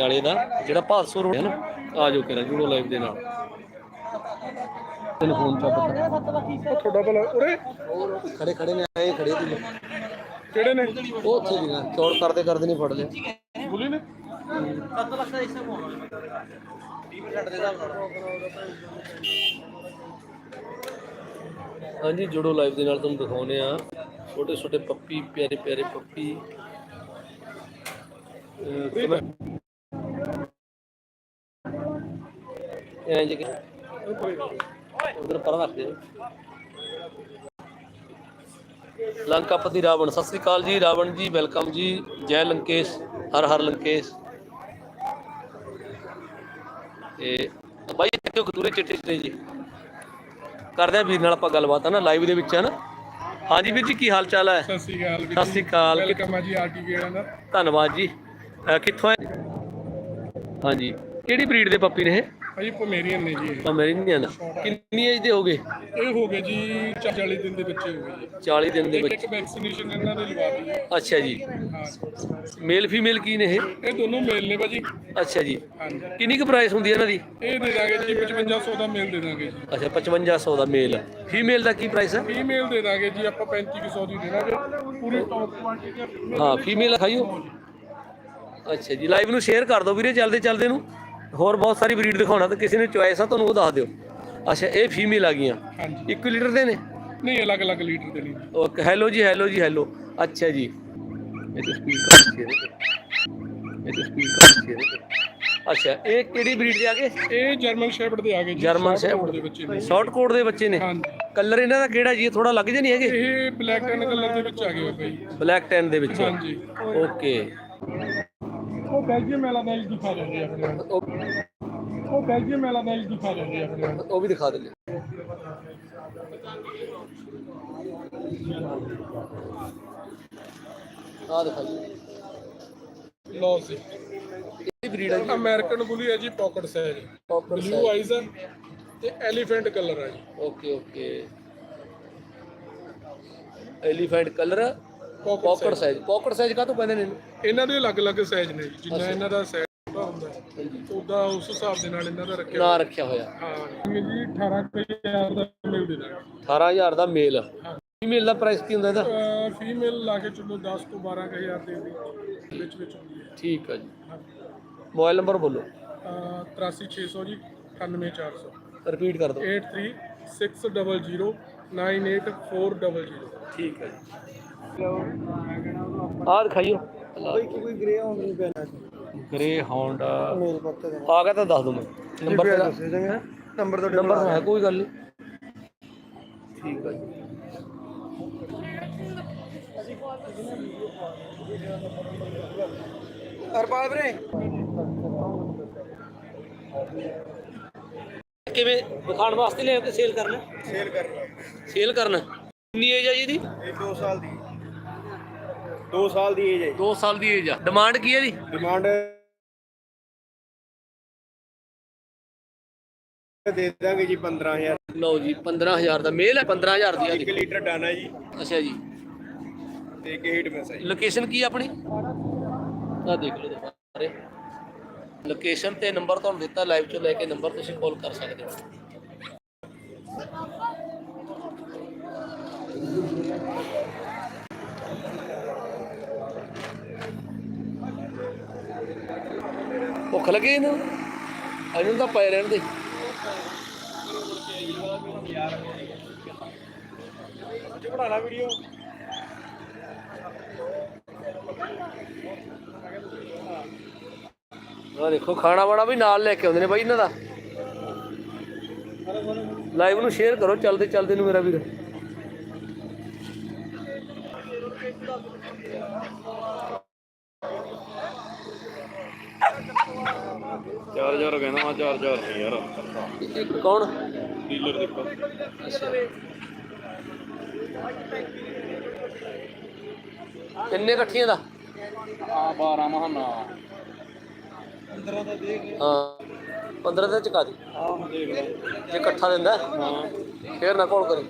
ਵਾਲੇ ਦਾ ਜਿਹੜਾ ਭਾਦਸੋ ਰੋਡ ਹੈ ਨਾ ਆ ਜਾਓ ਕਿਰਾ ਜੁੜੋ ਲਾਈਵ ਦੇ ਨਾਲ। ਤੈਨੂੰ ਫੋਨ ਚੱਕ ਤੁਹਾਡਾ ਭਲਾ ਉਰੇ? ਖੜੇ ਖੜੇ ਨੇ ਆਏ ਖੜੇ ਸੀ। ਕਿਹੜੇ ਨੇ? ਉਹ ਉੱਥੇ ਸੀਗਾ ਚੌੜ ਕਰਦੇ ਕਰਦੇ ਨਹੀਂ ਫੜ ਲਿਆ ਬੁਲੀ ਨੇ? ਹਾਂਜੀ ਜੁੜੋ ਲਾਈਵ ਦੇ ਨਾਲ ਤੁਹਾਨੂੰ ਦਿਖਾਉਨੇ ਆ ਛੋਟੇ ਛੋਟੇ ਪੱਪੀ। ਪਿਆਰੇ ਪਿਆਰੇ ਪੱਪੀ ਅਹ ਕਿਵੇਂ ਇਹ ਜੀ ਉਧਰ ਪਰ ਰੱਖ ਦੇ। ਲੰਕਾਪਤੀ ਰਾਵਣ ਸਤਿ ਸ੍ਰੀ ਅਕਾਲ ਜੀ। ਰਾਵਣ ਜੀ ਵੈਲਕਮ ਜੀ। ਜੈ ਲੰਕੇਸ਼ ਹਰ ਹਰ ਲੰਕੇਸ਼। ਤੇ ਬਾਈ ਕਿਉਂ ਕਤੂਰੇ ਚਿੱਟੇ ਚਿੱਟੇ ਜੀ। ਕਰਦੇ ਆ ਵੀਰ ਨਾਲ ਆਪਾਂ ਗੱਲਬਾਤ ਆ ਨਾ ਲਾਈਵ ਦੇ ਵਿੱਚ ਹੈ ਨਾ? ਹਾਂਜੀ ਵੀਰ ਜੀ ਕੀ ਹਾਲ ਚਾਲ ਹੈ? ਸਤਿ ਸ੍ਰੀ ਅਕਾਲ ਸਤਿ ਸ੍ਰੀ ਅਕਾਲ। ਵੈਲਕਮ ਆ ਜੀ ਆਰਟੀਵੀ ਦਾ। ਧੰਨਵਾਦ ਜੀ। ਕਿੱਥੋਂ ਹੈ? ਹਾਂਜੀ। ਕਿਹੜੀ ਬਰੀਡ ਦੇ ਪੱਪੀ ਨੇ ਇਹ? ਭਾਈ ਪਮੇਰੀਅਨ ਨੇ ਜੀ ਇਹ। ਅਮਰੀਕਨ ਕਿੰਨੀ ਏਜ ਦੇ ਹੋਗੇ? ਇਹ ਹੋ ਗਏ ਜੀ 40 ਦਿਨ ਦੇ ਬੱਚੇ ਹੋ ਗਏ ਜੀ। 40 ਦਿਨ ਦੇ ਇੱਕ ਵਿੱਚ ਇੱਕ ਵੈਕਸੀਨੇਸ਼ਨ ਇਹਨਾਂ ਦੇ ਲਵਾ ਦਿੱਤੀ। ਹੈ ਅੱਛਾ ਜੀ। ਹਾਂ। ਮੇਲ ਫੀਮੇਲ ਕੀ ਨੇ ਇਹ? ਇਹ ਦੋਨੋਂ ਮੇਲ ਨੇ ਭਾਜੀ। ਅੱਛਾ ਜੀ। ਹਾਂਜੀ। ਕਿੰਨੀ ਕੁ ਪ੍ਰਾਈਸ ਹੁੰਦੀ ਹੈ ਇਹਨਾਂ ਦੀ? ਇਹ ਦੇ ਦਾਂਗੇ ਜੀ 5500 ਦਾ ਮੇਲ ਦੇ ਦਾਂਗੇ ਜੀ। ਅੱਛਾ 5500 ਦਾ ਮੇਲ। ਫੀਮੇਲ ਦਾ ਕੀ ਪ੍ਰਾਈਸ ਹੈ? ਫੀਮੇਲ ਦੇ ਦਾਂਗੇ ਜੀ ਆਪਾਂ 3500 ਦੀ ਦੇ ਦਾਂਗੇ। ਪੂਰੀ ਟੌਪ ਕੁਆਲਿਟੀ ਦੀ ਹਾਂ ਫੀਮੇਲ ਖਾਈਓ। ਅੱਛਾ ਜੀ ਲਾਈਵ ਨੂੰ ਸ਼ੇਅਰ ਕਰ ਦਿਓ ਵੀਰੇ ਚੱਲਦੇ ਚੱਲਦੇ ਨੂੰ। ਹੋਰ ਬਹੁਤ ਸਾਰੀ ਬਰੀਡ ਦਿਖਾਉਣਾ ਤੇ ਕਿਸੇ ਨੂੰ ਚੁਆਇਸ ਆ ਤੁਹਾਨੂੰ ਉਹ ਦੱਸ ਦਿਓ। ਅੱਛਾ ਇਹ ਫੀਮੇਲ ਆ ਗਈਆਂ। ਹਾਂਜੀ। 1 ਲੀਟਰ ਦੇ ਨੇ? ਨਹੀਂ ਅਲੱਗ-ਅਲੱਗ ਲੀਟਰ ਦੇ ਜੀ। ਓਕੇ ਹੈਲੋ ਜੀ ਹੈਲੋ ਜੀ ਹੈਲੋ। ਅੱਛਾ ਜੀ। ਇਹ ਤਾਂ ਸਪੀਡ ਕਰ ਦਿੱਤੀ ਇਹ ਤਾਂ। ਸਪੀਡ ਕਰ ਦਿੱਤੀ ਅੱਛਾ ਇਹ ਕਿਹੜੀ ਬਰੀਡ ਦੇ ਆ ਗਏ? ਇਹ ਜਰਮਨ ਸ਼ੈਪਰਡ ਦੇ ਆ ਗਏ ਜੀ ਜਰਮਨ ਸ਼ੈਫਰਡ ਦੇ ਬੱਚੇ ਨੇ। ਸ਼ਾਰਟ ਕੋਟ ਦੇ ਬੱਚੇ ਨੇ। ਹਾਂਜੀ। ਕਲਰ ਇਹਨਾਂ ਦਾ ਕਿਹੜਾ ਜੀ? ਥੋੜਾ ਲੱਗ ਜੇ ਨਹੀਂ ਹੈਗੇ? ਇਹ ਬਲੈਕ ਐਂਡ ਕਲਰ ਦੇ ਵਿੱਚ ਆ ਗਏ ਜੀ ਬਲੈਕ ਟੈਨ ਦੇ ਵਿੱਚ ਹਾਂਜੀ। ਓਕੇ। ਬੈਲਜੀਅਮ ਮੈਲਾਨਾਈਜ਼ ਦਿਖਾ ਦਿੰਦੇ ਆ ਆਪਣੇ ਨਾਲ। ਉਹ ਉਹ ਬੈਲਜੀਅਮ ਮੈਲਾਨਾਈਜ਼ ਦਿਖਾ ਦਿੰਦੇ ਆ ਆਪਣੇ ਨਾਲ। ਉਹ ਵੀ ਦਿਖਾ ਦਿੰਦੇ ਆ। ਦਿਖਾ ਜੀ ਲਓ ਜੀ। ਇਹ ਬਰੀਡ ਆ ਜੀ। ਅਮਰੀਕਨ ਬੁਲੀ ਹੈ ਜੀ pocket size Pocket blue eyes ਹੈ ਤੇ ਐਲੀਫੈਂਟ ਕਲਰ ਹੈ ਜੀ। Okay okay. Elephant colour pocket size pocket size ਕਾ ਤੋਂ ਪੈਂਦੇ ਨੇ? ਇਹਨੂੰ? ਇਹਨਾਂ ਦੇ ਅਲੱਗ-ਅਲੱਗ ਸਾਈਜ਼ ਨੇ ਜੀ ਜਿੰਨਾ ਇਹਨਾਂ ਦਾ ਸਾਈਜ਼ ਹੁੰਦਾ। ਹੈ ਉਹਦਾ ਉਸ ਹਿਸਾਬ ਦੇ ਨਾਲ ਇਹਨਾਂ ਦਾ ਰੱਖਿਆ ਨਾਂ ਰੱਖਿਆ ਹੋਇਆ। ਹਾਂ। ਜੀ 18000 ਦਾ ਮਿਲ ਦੇ ਦਾਂਗੇ 18000 ਦਾ ਮੇਲ। ਫੀਮੇਲ ਦਾ ਪ੍ਰਾਈਸ ਕੀ ਹੁੰਦਾ ਇਹਦਾ? ਫੀਮੇਲ ਲਾ ਕੇ ਚਲੋ 10 ਤੋਂ 12000 ਦੇ ਵਿੱਚ ਵਿੱਚ ਵਿੱਚ ਹੁੰਦੀ ਹੈ। ਠੀਕ ਆ ਜੀ। ਮੋਬਾਈਲ ਨੰਬਰ ਬੋਲੋ। ਅਹ 83600 ਜੀ 98400 ਰਿਪੀਟ ਕਰ ਦਿਓ। 83600 98400 ਠੀਕ ਹੈ ਜੀ। ਆ ਦਿਖਾਈਓ। ਕੋਈ ਕੋਈ ਗ੍ਰੇ ਹੋਣ ਨਹੀਂ ਪੈਣਾ ਗ੍ਰੇ ਹੌਂਡ ਆ ਮੇਲ ਪੱਤੇ ਦੇ। ਗਿਆ ਤਾਂ ਦੱਸ ਦੋ ਮੈਂ ਨੰਬਰ ਤੇਰਾ ਦੱਸੇ ਜਾਂਗੇ ਨੰਬਰ ਤੁਹਾਡੇ ਨੰਬਰ ਹੈ ਕੋਈ ਗੱਲ ਨਹੀਂ। ਠੀਕ ਆ ਜੀ। ਹਰਪਾਲ ਵੀਰੇ। ਕਿਵੇਂ? ਵਿਖਾਣ ਵਾਸਤੇ ਲਿਆ ਕੇ ਸੇਲ ਕਰਨਾ? ਸੇਲ ਕਰਨਾ। ਸੇਲ ਕਰਨਾ। ਕਿੰਨੀ ਏਜ ਆ ਜੀ ਇਹਦੀ? ਇਹ 2 ਸਾਲ ਦੀ। 2 ਸਾਲ ਦੀ ਏਜ ਹੈ 2 ਸਾਲ ਦੀ ਏਜ ਆ। ਡਿਮਾਂਡ ਕੀ ਹੈ ਜੀ? ਡਿਮਾਂਡ ਦੇ ਦਾਂਗੇ ਜੀ 15000 ਲਓ ਜੀ 15000 ਦਾ ਮੇਲ ਹੈ 15000 ਦੀ ਆ 1 ਲੀਟਰ ਡਾਨਾ ਜੀ। ਅੱਛਾ ਜੀ। ਤੇ ਇੱਕ ਹੀਟ ਮੈਸ ਹੈ ਲੋਕੇਸ਼ਨ ਕੀ ਆ ਆਪਣੀ? ਆ ਦੇਖ ਲਓ ਦੁਬਾਰੇ। ਲੋਕੇਸ਼ਨ ਤੇ ਨੰਬਰ ਤੁਹਾਨੂੰ ਦਿੱਤਾ ਲਾਈਵ ਚੋਂ ਲੈ ਕੇ ਨੰਬਰ ਤੁਸੀਂ ਕਾਲ ਕਰ ਸਕਦੇ ਹੋ। ਭੁੱਖ ਲੱਗੀ ਇਹਨੂੰ ਇਹਨੂੰ ਤਾਂ ਪਏ ਰਹਿਣ ਦੇ। ਬਣਾਣਾ ਵੀਡੀਓ ਆ ਦੇਖੋ, ਖਾਣਾ ਵਾਣਾ ਵੀ ਨਾਲ ਲੈ ਕੇ ਆਉਂਦੇ ਨੇ ਬਾਈ ਇਹਨਾਂ ਦਾ। ਲਾਈਵ ਨੂੰ ਸ਼ੇਅਰ ਕਰੋ, ਚਲਦੇ ਚਲਦੇ ਨੂੰ ਮੇਰਾ ਵੀਰ। ਚਾਰ ਹਜ਼ਾਰ ਕਹਿੰਦਾ ਮੈਂ ਚਾਰ ਹਜ਼ਾਰ ਨਹੀਂ ਯਾਰ। ਇੱਕ ਕੌਣ? ਡੀਲਰ ਦੇਖੋ। ਅੱਛਾ। ਕਿੰਨੇ ਇਕੱਠੀਆਂ ਦਾ? ਆ 12 ਮਹਾਨਾ। ਹਾਂ। 15 ਦਾ ਚੁਕਾ ਦੀ। ਆਹ ਦੇਖ ਲੈ। ਜੇ ਇਕੱਠਾ ਦਿੰਦਾ ਹਾਂ। ਫੇਰ ਨਾ ਕੋਲ ਕਰੀ।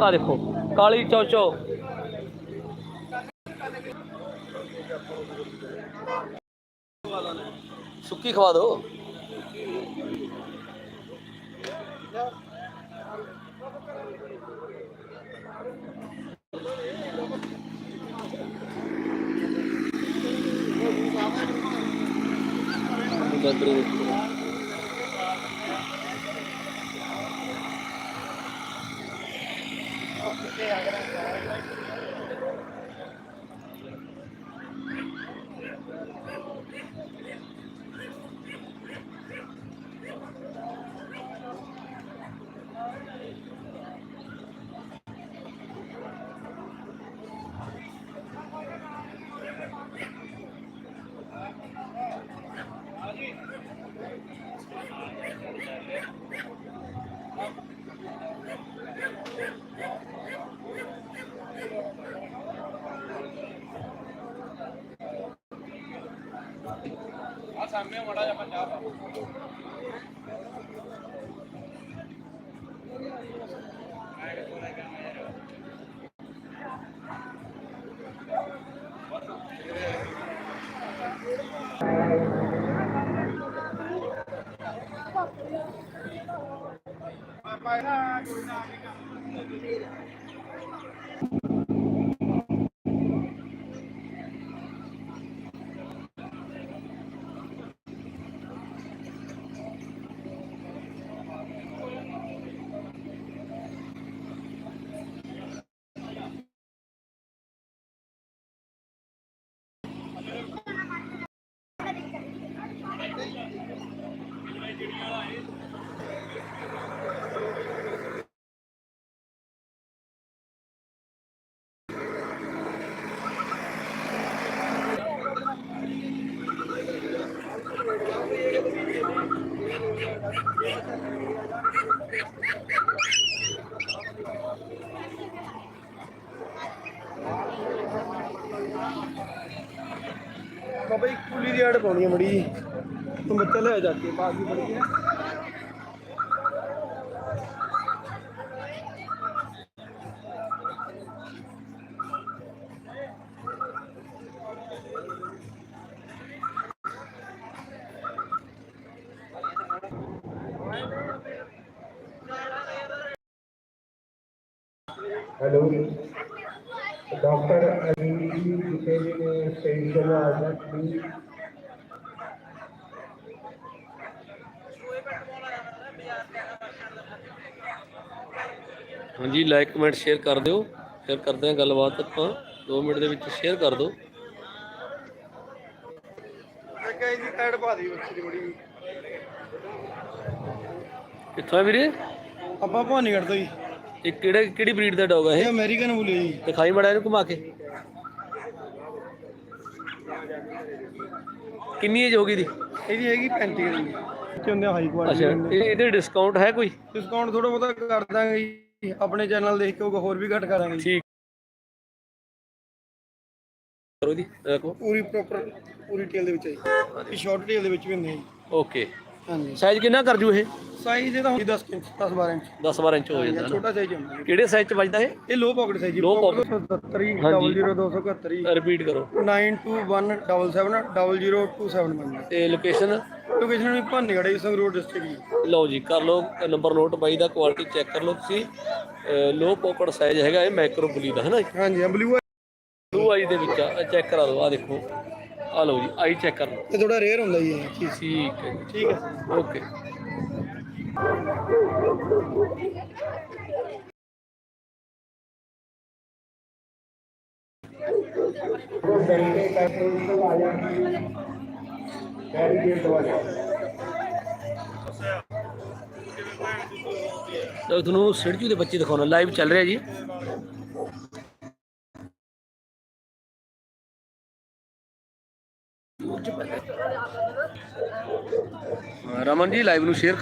ਆ ਦੇਖੋ ਕਾਲੀ ਚੌਚੋ। ਸੁੱਕੀ ਖਵਾ ਦਿਓ ਸਾਹਮਣੇ ਮੜਾ ਜਿਹਾ ਪੰਜਾਬ ਪਾਇਨਾ ਕੋਈ ਨਾ ਜੀ ਕੁਲੀ ਦੀ ਐਡ ਪਾਉਣੀ ਹੈ ਮੜੀ ਜੀ ਤੂੰ ਬੱਚਾ ਲੈ ਜਾ ਕੇ ਬਾਅਦ ਵੀ ਬੜੀ ਹੈ हेलो डॉक्टर अली जी जिसे ने स्पेशल आदत दी ਹਾਂਜੀ ਲਾਈਕ ਕਮੈਂਟ ਸ਼ੇਅਰ ਕਰ ਦਿਓ। ਫਿਰ ਕਰਦੇ ਹਾਂ ਗੱਲਬਾਤ ਆਪਾਂ। 2 ਮਿੰਟ ਦੇ ਵਿੱਚ ਸ਼ੇਅਰ ਕਰ ਦਿਓ। ਇੱਕ ਇਹਦੀ ਐਡ ਪਾ ਦੀ ਬੱਚੇ ਦੀ ਮੜੀ ਕਿੱਥੋਂ ਹੈ ਵੀਰੇ? ਆਪਾਂ ਕੱਢ ਦੋ ਜੀ। ਇਹ ਕਿਹੜੇ ਕਿਹੜੀ ਬਰੀਡ ਦਾ ਡੌਗ ਹੈ ਇਹ? ਇਹ ਅਮਰੀਕਨ ਬੁਲੇ ਜੀ। ਦਿਖਾਈ ਮੜਾ ਇਹਨੂੰ ਘੁਮਾ ਕੇ। ਕਿੰਨੀ ਏਜ ਹੋ ਗਈ ਦੀ ਇਹਦੀ ਹੈਗੀ 35 ਦੀ ਚ ਹੁੰਦੇ ਹਾਈ ਅੱਛਾ ਕੁਆਲਿਟੀ ਇਹ- ਇਹਦੇ ਡਿਸਕਾਊਂਟ ਹੈ ਕੋਈ? ਡਿਸਕਾਊਂਟ ਥੋੜਾ ਬਹੁਤਾ ਕਰ ਦਾਂਗੇ ਜੀ। ਆਪਣੇ ਚੈਨਲ ਦੇਖ ਕੇ ਹੋਰ ਵੀ ਘੱਟ ਕਰਾਂਗੇ ਜੀ। ਠੀਕ। ਕਰੋ ਜੀ ਦੇਖੋ ਪੂਰੀ ਪ੍ਰੋਪਰ ਪੂਰੀ ਟੇਲ ਦੇ ਵਿੱਚ ਹੈ ਜੀ ਸ਼ਾਰਟ ਟੇਲ ਦੇ ਵਿੱਚ ਵੀ ਹੁੰਦੇ ਆ ਜੀ। ਓਕੇ ਹਾਂਜੀ। ਸਾਈਜ਼ ਕਿੰਨਾ ਕਰ ਜੂ ਇਹ? ਸਾਈਜ਼ ਇਹਦਾ ਹੁੰਦੀ 10 ਇੰਚ 10 12 ਇੰਚ। 10 12 ਇੰਚ ਹੋ ਜਾਂਦਾ ਜਾਂ ਛੋਟਾ ਸਾਈਜ਼ ਹੁੰਦਾ ਜੀ। ਕਿਹੜੇ ਸਾਈਜ਼ ਚ ਵੱਜਦਾ ਇਹ? ਇਹ ਲੋ ਪਾਕਟ ਸਾਈਜ਼ ਜੀ। Low pocket 77 ਹਾਂਜੀ। 00271 ਰਿਪੀਟ ਕਰੋ। 9217770271 ਤੇ ਲੋਕੇਸ਼ਨ ਲੋਕੇਸ਼ਨ ਵੀ ਭਾਨੀਗੜ੍ਹ ਜੀ ਸੰਗਰੂਰ ਡਿਸਟ੍ਰਿਕਟ ਲਓ ਜੀ ਕਰ ਲਓ ਨੰਬਰ ਨੋਟ ਬਾਈ ਦਾ ਕੁਆਲਿਟੀ ਚੈੱਕ ਕਰ ਲਓ ਤੁਸੀਂ। ਲੋ ਪੋਕਟ ਸਾਈਜ਼ ਹੈਗਾ ਇਹ ਮਾਈਕਰੋ ਬਲੀ ਦਾ ਹੈ ਨਾ ਹਾਂਜੀ ਬਲੂ ਬਲੂ ਆਈ ਦੇ ਵਿੱਚ ਚੈੱਕ ਕਰਾ ਦਿਓ ਆ ਦੇਖੋ। ਆ ਲਓ ਜੀ ਆਈ ਚੈੱਕ ਕਰ ਲਓ। ਇਹ ਥੋੜਾ ਰੇਅਰ ਹੁੰਦਾ ਜੀ ਇਹ ਚੀਜ਼। ਠੀਕ ਹੈ ਜੀ, ਠੀਕ ਹੈ। ਓਕੇ ਤਾਂ ਤੁਹਾਨੂੰ ਸਿੜਜੂ ਦੇ ਬੱਚੇ ਦਿਖਾਉਣਾ। ਲਾਈਵ ਚੱਲ ਰਿਹਾ ਜੀ। ਰਮਨ ਜੀ ਲਾਈਵ ਨੂੰ ਸ਼ੇਅਰ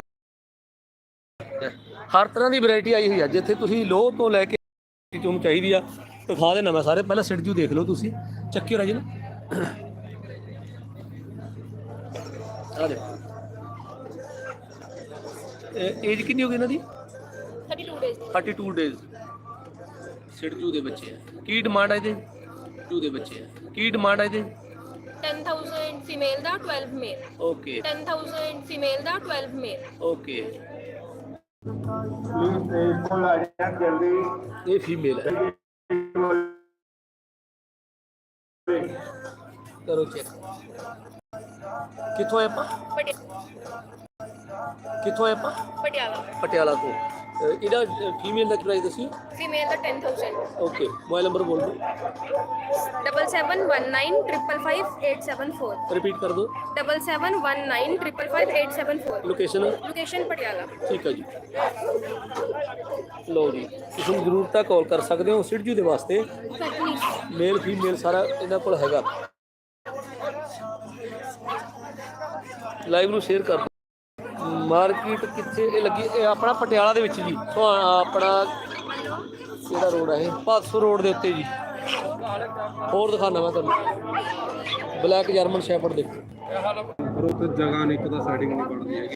ਹਰ ਤਰ੍ਹਾਂ ਦੀ ਵੈਰਾਈਟੀ ਆਈ ਹੋਈ ਆ ਜਿੱਥੇ ਤੁਸੀਂ ਲੋਹ ਤੋਂ ਲੈ ਕੇ ਚੁੰਮ ਚਾਹੀਦੀ ਆ ਦਿਖਾ ਦੇਣਾ ਮੈਂ ਸਾਰੇ। ਪਹਿਲਾਂ ਸਿੜਜੂ ਦੇਖ ਲਓ ਤੁਸੀਂ। ਚੱਕਿਓ ਰਾਜੀ ਨਾ। ਆ ਦੇਖੋ। ਏਜ ਕਿੰਨੀ ਹੋ ਗਈ ਇਹਨਾਂ ਦੀ? 32 days 32 ਡੇਜ਼ ਸਿੜਜੂ ਦੇ ਬੱਚੇ ਆ। ਕੀ ਡਿਮਾਂਡ ਆ ਇਹਦੇ? ਟੂ ਦੇ ਬੱਚੇ ਆ। ਕੀ ਡਿਮਾਂਡ ਆ ਇਹਦੇ? 10000 ਫੀਮੇਲ ਦਾ 12 ਮੇਲ ਓਕੇ 10000 ਫੀਮੇਲ ਦਾ 12 ਮੇਲ ਓਕੇ ਪਲੀਜ਼ ਤੇਜ ਕੋਲ ਆ ਜਾਣਾ ਜਲਦੀ ਇਹ ਫੀਮੇਲ ਹੈ। ਕਰੋ ਚੈੱਕ ਕਿੱਥੋਂ ਆਏ ਆਪਾਂ? ਕਿੱਥੋਂ ਆਏ ਆਪਾਂ? ਪਟਿਆਲਾ। ਪਟਿਆਲਾ ਤੋਂ। ਇਹਦਾ ਫੀਮੇਲ ਦਾ ਪ੍ਰਾਈਸ ਦੱਸਿਓ। ਫੀਮੇਲ ਦਾ 10000 ਓਕੇ ਮੋਬਾਈਲ ਨੰਬਰ ਬੋਲ ਦਿਓ। 7719555874 ਰਿਪੀਟ ਕਰ ਦਿਓ। 7719555874 ਲੋਕੇਸ਼ਨ ਲੋਕੇਸ਼ਨ ਪਟਿਆਲਾ। ਠੀਕ ਹੈ ਜੀ। ਲਓ ਜੀ ਤੁਸੀਂ ਜ਼ਰੂਰ ਤਾਂ ਕਾਲ ਕਰ ਸਕਦੇ ਹੋ ਸਿਡਜੂ ਦੇ ਵਾਸਤੇ। ਮੇਲ ਫੀਮੇਲ ਸਾਰਾ ਇਹਨਾਂ ਕੋਲ ਹੈਗਾ। ਲਾਈਵ ਨੂੰ ਸ਼ੇਅਰ ਕਰ ਮਾਰਕੀਟ ਕਿੱਥੇ, ਇਹ ਲੱਗੀ, ਇਹ ਆਪਣਾ ਪਟਿਆਲਾ ਦੇ ਵਿੱਚ ਜੀ। ਆਪਣਾ ਕਿਹੜਾ ਰੋਡ ਹੈ ਇਹ? 500 ਰੋਡ ਦੇ ਉੱਤੇ ਜੀ। ਹੋਰ ਦਿਖਾਣਾ ਮੈਂ ਤੁਹਾਨੂੰ। ਬਲੈਕ ਜਰਮਨ ਸ਼ੈਫਰਡ ਦੇਖੋ ਪਰ ਜਗ੍ਹਾ ਨਹੀਂ ਪਤਾ ਸੈਟਿੰਗ ਨਹੀਂ ਬਣਦੀ ਹੈਗੀ।